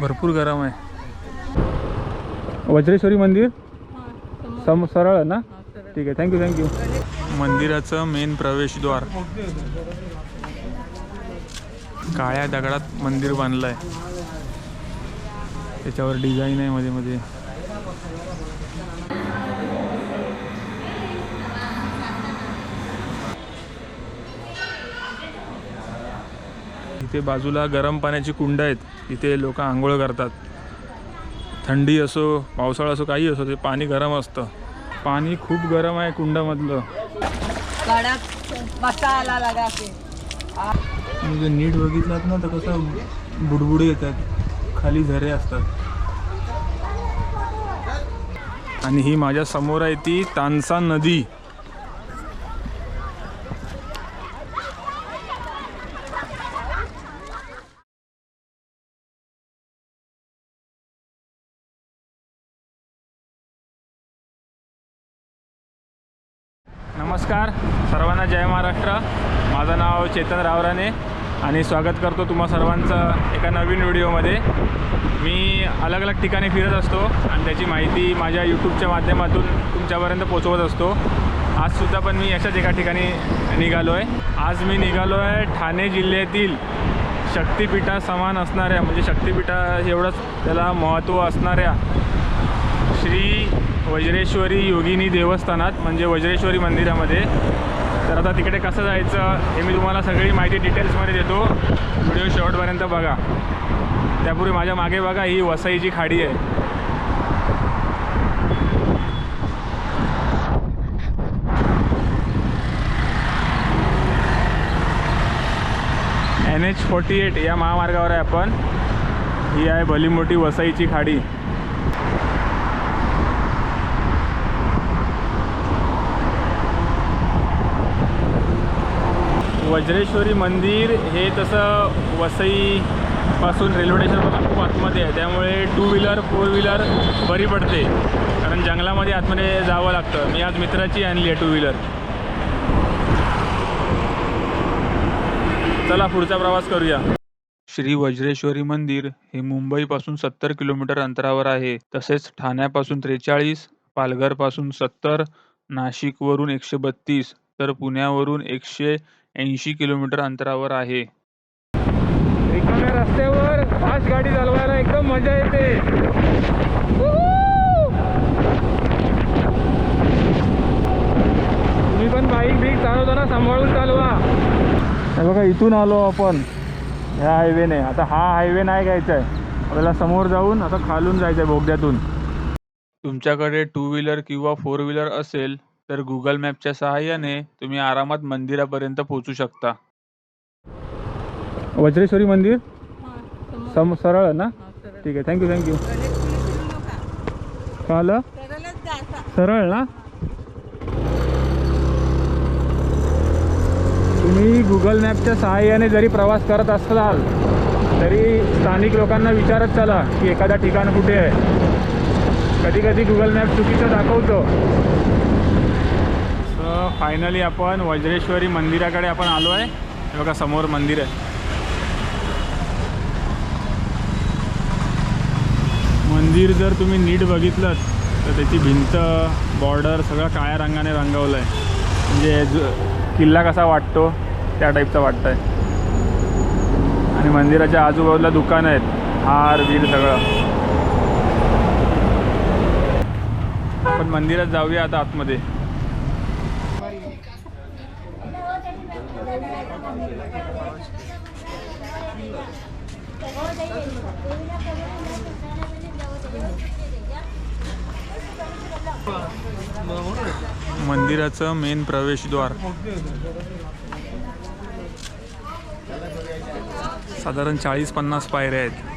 भरपूर गरम आहे. वज्रेश्वरी मंदिर? सम सरळ आहे ना? ठीक आहे थँक्यू थँक्यू मंदिराचं मेन प्रवेशद्वार. काळ्या दगडात मंदिर बांधलं आहे त्याच्यावर डिझाईन आहे मध्ये मध्ये. इथे बाजूला गरम पाण्याची कुंड आहेत. इथे लोक आंघोळ करतात. थंडी असो पावसाळा असो काही असो ते पाणी गरम असतं. पाणी खूप गरम आहे कुंडामधलं. म्हणजे नीट बघितलात ना तर कसं बुडबुडे येतात. खाली झरे असतात. आणि ही माझ्यासमोर आहे ती तानसा नदी. चेतन रावराने. आणि स्वागत करतो तुम्हा सर्वांचं एका नवीन व्हिडिओमध्ये. मी अलग अलग ठिकाणी फिरत असतो आणि त्याची माहिती माझ्या यूट्यूबच्या माध्यमातून तुमच्यापर्यंत पोचवत असतो. आजसुद्धा पण मी अशाच एका ठिकाणी निघालो आहे आज मी निघालो आहे ठाणे जिल्ह्यातील शक्तिपीठा समान असणाऱ्या म्हणजे शक्तिपीठा एवढंच त्याला महत्त्व असणाऱ्या श्री वज्रेश्वरी योगिनी देवस्थानात म्हणजे वज्रेश्वरी मंदिरामध्ये. तर आता तिकडे कसं जायचं हे मी तुम्हाला सगळी माहिती डिटेल्समध्ये देतो. व्हिडिओ शेवटपर्यंत बघा. त्यापूर्वी माझ्या मागे बघा ही वसईची खाडी आहे. एन एच फोर्टी एट या महामार्गावर आहे आपण. ही आहे भली मोठी वसईची खाडी. वज्रेश्वरी मंदिर हे तसं वसईपासून रेल्वे स्टेशनपासून खूप आतमध्ये आहे. त्यामुळे टू व्हीलर फोर व्हीलर बरी पडते. कारण जंगलामध्ये आतमध्ये जावं लागतं. मी आज मित्राची आणली आहे टू व्हीलर चला पुढचा प्रवास करूया. श्री वज्रेश्वरी मंदिर हे मुंबईपासून सत्तर किलोमीटर अंतरावर आहे. तसेच ठाण्यापासून त्रेचाळीस पालघरपासून सत्तर नाशिकवरून एकशे बत्तीस तर पुण्यावरून एकशे ऐंशी किलोमीटर अंतरावर आहे. रिकाम्या रस्त्यावर फास्ट गाडी चालवायला एकदम मजा येते. तुम्ही पण बाईक बीक चालवताना सांभाळून चालवा. हे बघा इथून आलो आपण. ह्या हायवेने आता हा हायवे नाही घ्यायचा आहे. आपल्याला समोर जाऊन आता खालून जायचं आहे बोगद्यातून. तुमच्याकडे टू व्हीलर किंवा फोर व्हीलर असेल तर गुगल मॅपच्या सहाय्याने तुम्ही आरामात मंदिरापर्यंत पोहोचू शकता. वज्रेश्वरी मंदिर? सम सरळ ना? ठीक आहे. थँक्यू थँक्यू कळलं? सरळ ना? तुम्ही गुगल मॅपच्या सहाय्याने जरी प्रवास करत असाल तरी स्थानिक लोकांना विचारत चला की एखादा ठिकाण कुठे आहे. कधी कधी गुगल मॅप चुकीचं दाखवतो. फायनली आपण वज्रेश्वरी मंदिराकडे आपण आलो आहे. हे बघा समोर मंदिर आहे. मंदिर जर तुम्ही नीट बघितलं तर त्याची भिंत बॉर्डर सगळं काळ्या रंगाने रंगवलं आहे म्हणजे ज- किल्ला कसा वाटतो त्या टाईपचा वाटतं आहे आणि मंदिराच्या आजूबाजूला दुकानं आहेत. हार वीर सगळं. आपण मंदिरात जाऊया आता आतमध्ये. मंदिराचं मेन प्रवेशद्वार. साधारण चाळीस पन्नास पायऱ्या आहेत.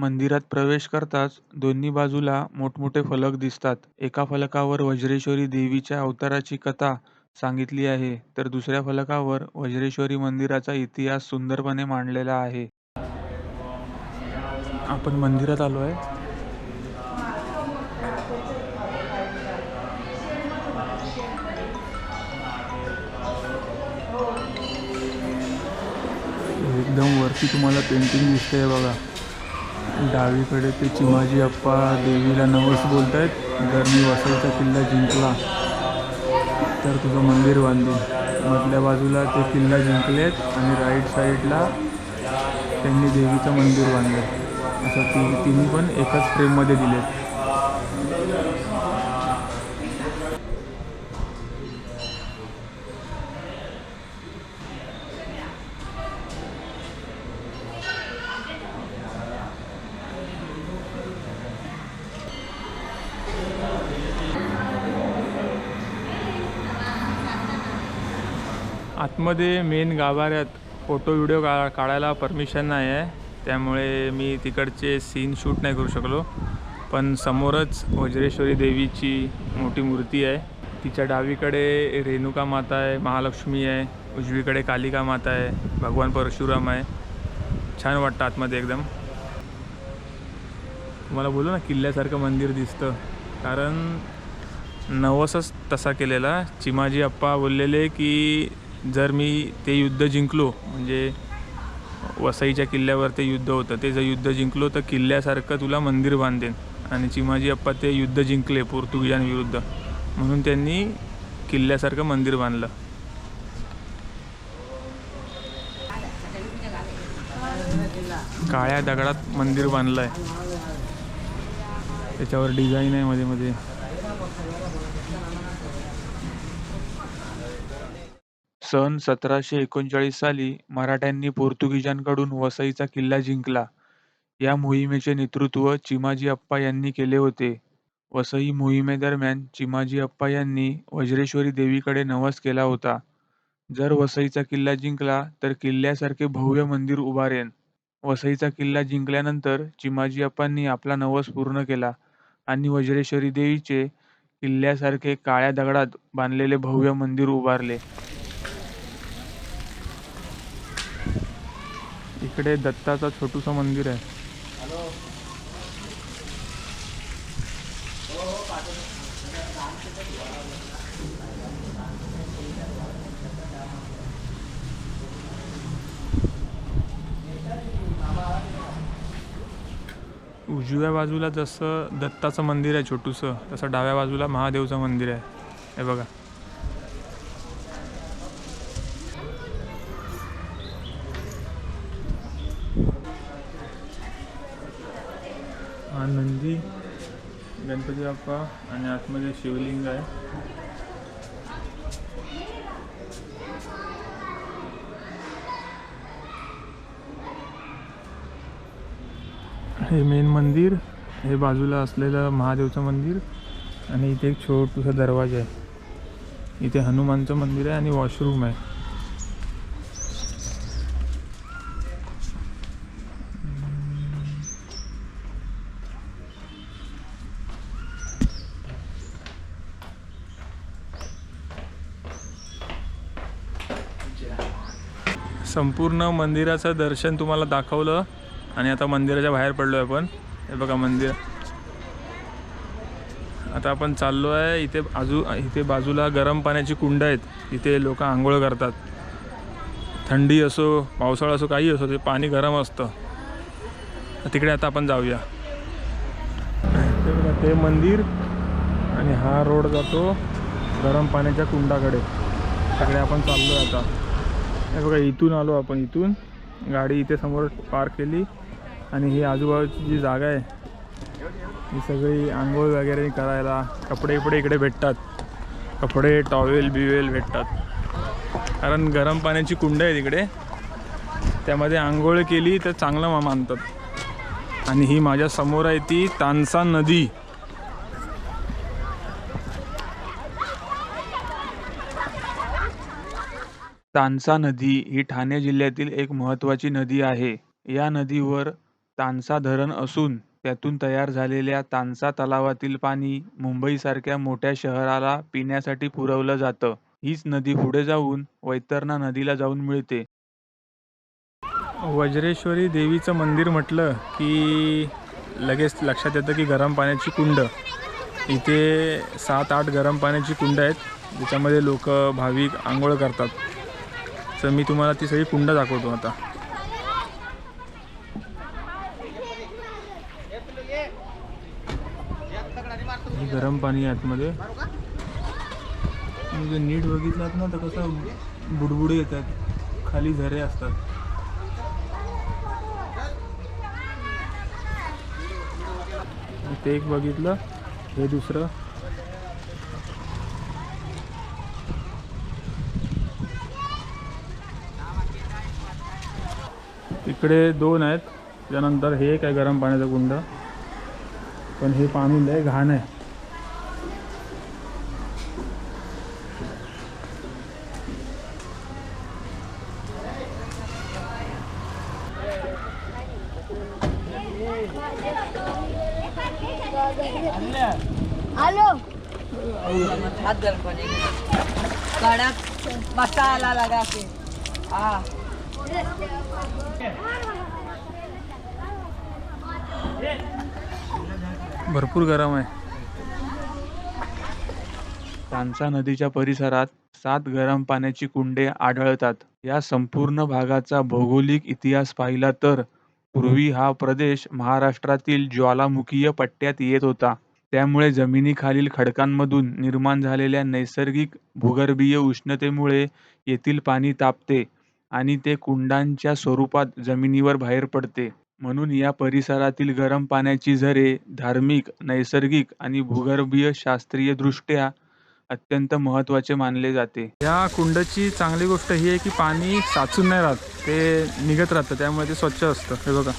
मंदिरात प्रवेश करताच दोन्ही बाजूला मोठमोठे फलक दिसतात. एका फलकावर वज्रेश्वरी देवीच्या अवताराची कथा सांगितली आहे तर दुसऱ्या फलकावर वज्रेश्वरी मंदिराचा इतिहास सुंदरपणे मांडलेला आहे. आपण मंदिरात आलो आहे. एकदम वरती तुम्हाला पेंटिंग दिसते बघा. डावीकडे ते चिमाजी अप्पा देवीला नवस बोलत आहेत जर मी वसईचा किल्ला जिंकला तर तुझं मंदिर बांधेन. मधल्या बाजूला ते किल्ला जिंकलेत आणि राईट साईडला त्यांनी देवीचं मंदिर बांधलं. असं ती तिन्ही पण एकाच फ्रेममध्ये दिलेत. आतमध्ये मेन गाभाऱ्यात फोटो व्हिडिओ का काढायला परमिशन नाही आहे. त्यामुळे मी तिकडचे सीन शूट नाही करू शकलो. पण समोरच वज्रेश्वरी देवीची मोठी मूर्ती आहे. तिच्या डावीकडे रेणुका माता आहे महालक्ष्मी आहे. उजवीकडे कालिका माता आहे. भगवान परशुराम आहे. छान वाटतं आतमध्ये एकदम. मला बोलू ना किल्ल्यासारखं मंदिर दिसतं. कारण नवसच तसा केलेला. चिमाजी अप्पा बोललेले की जर मी ते युद्ध जिंकलो म्हणजे वसईच्या किल्ल्यावर ते युद्ध होतं ते जर युद्ध जिंकलो तर किल्ल्यासारखं तुला मंदिर बांधेन. आणि चिमाजी अप्पा ते युद्ध जिंकले पोर्तुगीजांविरुद्ध. म्हणून त्यांनी किल्ल्यासारखं मंदिर बांधलं. काळ्या दगडात मंदिर बांधलं आहे त्याच्यावर डिझाईन आहे मध्ये मध्ये. सन सतराशे एकोणचाळीस साली मराठ्यांनी पोर्तुगीजांकडून वसईचा किल्ला जिंकला. या मोहिमेचे नेतृत्व चिमाजी अप्पा यांनी केले होते. वसई मोहिमेदरम्यान चिमाजी अप्पा यांनी वज्रेश्वरी देवीकडे नवस केला होता. जर वसईचा किल्ला जिंकला तर किल्ल्यासारखे भव्य मंदिर उभारेन. वसईचा किल्ला जिंकल्यानंतर चिमाजी अप्पांनी आपला नवस पूर्ण केला आणि वज्रेश्वरी देवीचे किल्ल्यासारखे काळ्या दगडात बांधलेले भव्य मंदिर उभारले. इकडे दत्ताचं छोटूसं मंदिर आहे. उजव्या बाजूला जसं दत्ताचं मंदिर आहे छोटूसं तसं डाव्या बाजूला महादेवचं मंदिर आहे. हे बघा. हा नंदी गणपती बाप्पा आणि आतमध्ये शिवलिंग आहे. हे मेन मंदिर हे बाजूला असलेलं महादेवचं मंदिर आणि इथे एक छोटूसा दरवाजा आहे. इथे हनुमानचं मंदिर आहे आणि वॉशरूम आहे. संपूर्ण मंदिराचं दर्शन तुम्हाला दाखवलं. आणि आता मंदिराच्या बाहेर पडलो आहे आपण. हे बघा मंदिर. आता आपण चाललो आहे इथे आजू इथे बाजूला गरम पाण्याची कुंड आहेत. इथे लोक आंघोळ करतात. थंडी असो पावसाळा असो काही असो ते पाणी गरम असतं. तिकडे आता आपण जाऊया. ते बघा ते मंदिर आणि हा रोड जातो गरम पाण्याच्या कुंडाकडे. तिकडे आपण चाललो आहे आता. हे बघा इथून आलो आपण इथून. गाडी इथे समोर पार्क केली. आणि ही आजूबाजूची जी जागा आहे ही सगळी आंघोळ वगैरे करायला कपडे इपडे इकडे भेटतात. कपडे टॉवेल बिवेल भेटतात. कारण गरम पाण्याची कुंड आहे तिकडे त्यामध्ये आंघोळ केली तर चांगलं मानतात. आणि ही माझ्यासमोर आहे ती तानसा नदी. तानसा नदी ही ठाणे जिल्ह्यातील एक महत्त्वाची नदी आहे. या नदीवर तानसा धरण असून त्यातून तयार झालेल्या तानसा तलावातील पाणी मुंबईसारख्या मोठ्या शहराला पिण्यासाठी पुरवलं जातं. हीच नदी पुढे जाऊन वैतरणा नदीला जाऊन मिळते. वज्रेश्वरी देवीचं मंदिर म्हटलं की लगेच लक्षात येतं की गरम पाण्याची कुंड. इथे सात आठ गरम पाण्याची कुंड आहेत ज्याच्यामध्ये लोक भाविक आंघोळ करतात. तर मी तुम्हाला ती सगळी कुंड दाखवतो आता. गरम पाणी आतमध्ये. म्हणजे नीट बघितलात ना तर कसं बुडबुडे येतात खाली झरे असतात. ते एक बघितलं हे दुसरं. इकडे दोन आहेत. त्यानंतर हे एक आहे गरम पाण्याचं कुंड. पण हे पाणी लय घाण आहे. हॅलो. हाथ गर्म पड़ेगा कड़क मसाला लगा के. हाँ. भरपूर गरम आहे. तांसा नदीच्या परिसरात सात गरम पाण्याची कुंडे आढळतात. या संपूर्ण भागाचा भौगोलिक इतिहास पाहिला तर पूर्वी हा प्रदेश महाराष्ट्रातील ज्वालामुखीय पट्ट्यात येत होता. त्यामुळे जमिनीखालील खडकांमधून निर्माण झालेल्या नैसर्गिक भूगर्भीय उष्णतेमुळे येथील पाणी तापते. आणि ते कुंडांच्या स्वरूपात जमिनीवर बाहेर पडते. म्हणून या परिसरातील गरम पाण्याची झरे धार्मिक नैसर्गिक आणि भूगर्भीय शास्त्रीय दृष्ट्या अत्यंत महत्त्वाचे मानले जाते. या कुंडची चांगली गोष्ट ही आहे की पाणी साचून नाही राहत. ते निघत राहतं त्यामुळे ते स्वच्छ असतं. हे बघा.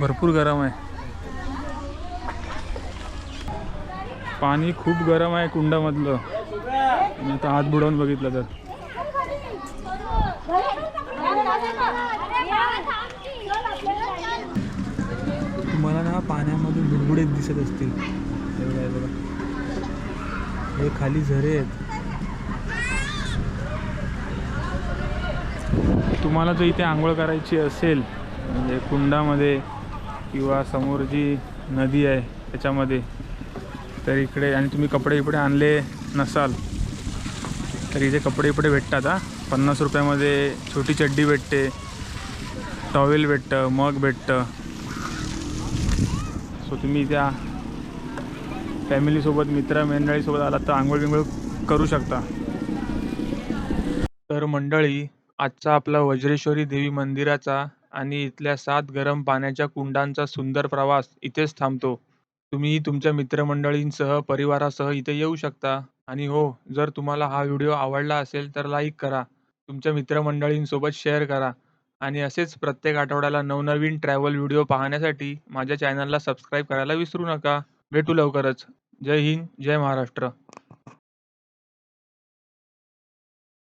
भरपूर गरम आहे. पाणी खूप गरम आहे कुंडामधलं. मी आता हात बुडवून बघितलं तर. तुम्हाला ना पाण्यामध्ये बुडबुडेत दिसत असतील. एवढं बघा. हे खाली झरे आहेत. तुम्हाला जर इथे आंघोळ करायची असेल म्हणजे कुंडामध्ये किंवा समोर जी नदी आहे त्याच्यामध्ये तर इकडे आणि तुम्ही कपडे इकडे आणले नसाल तर इथे कपडे इकडे भेटतात हा. पन्नास रुपयामध्ये छोटी चड्डी भेटते टॉवेल भेटतं मग भेटतं. सो तुम्ही त्या फॅमिलीसोबत मित्र मंडळीसोबत आलात तर आंघोळ बिंघोळ करू शकता. तर मंडळी आजचा आपला वज्रेश्वरी देवी मंदिराचा आणि इथल्या सात गरम पाण्याच्या कुंडांचा सुंदर प्रवास इथेच थांबतो. तुम्ही तुमच्या मित्रमंडळींसह परिवारासह इथे येऊ शकता. आणि हो जर तुम्हाला हा व्हिडिओ आवडला असेल तर लाईक करा. तुमच्या मित्रमंडळींसोबत शेअर करा. आणि असेच प्रत्येक आठवड्याला नवनवीन ट्रॅव्हल व्हिडिओ पाहण्यासाठी माझ्या चॅनलला सबस्क्राईब करायला विसरू नका. भेटू लवकरच. जय हिंद जय महाराष्ट्र.